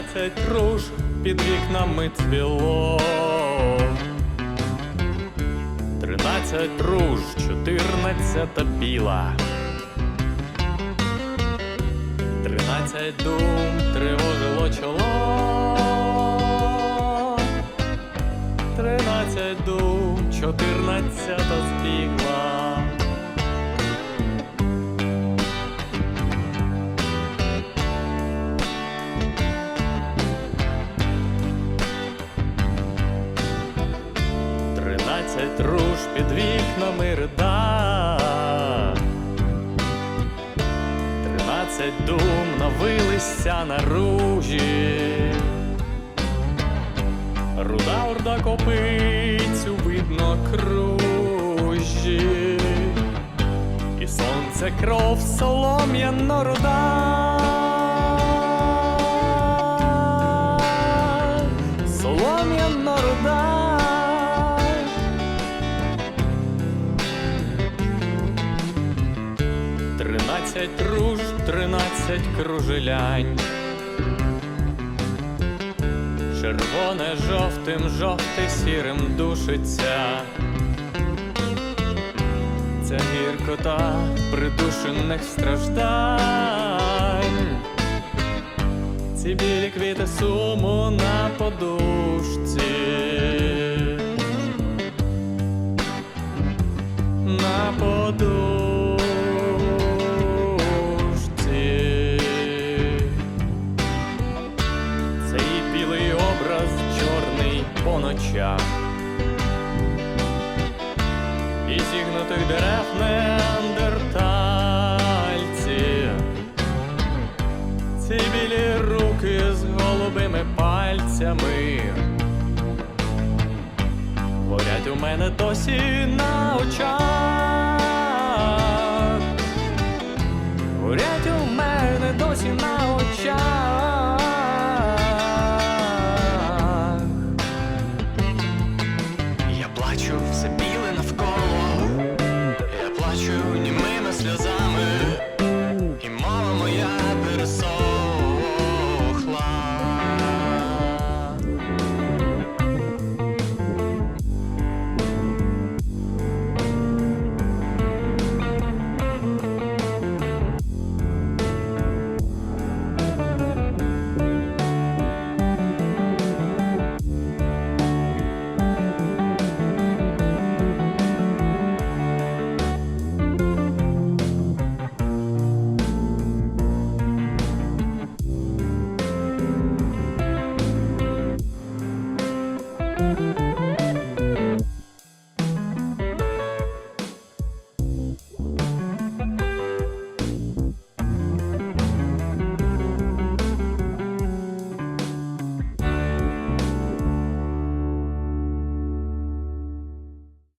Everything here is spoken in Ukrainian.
Тринадцять руж під вікнами цвіло. Тринадцять руж, чотирнадцята біла. Тринадцять дум тривожило чоло. Тринадцять дум, чотирнадцята збігла. Тринадцять руж під вікнами рида. Тринадцять дум навилися на ружі. Руда орда копицю видно кружі. І сонце кров солом'яно руда. Тринадцять руж, тринадцять кружелянь. Червоне жовтим, жовте сірим душиться. Ця гіркота придушених страждань. Ці білі квіти суму на подушці. Ночах. І зігнутих дерев неандертальці. Ці білі руки з голубими пальцями. Горять у мене досі на очах. a song.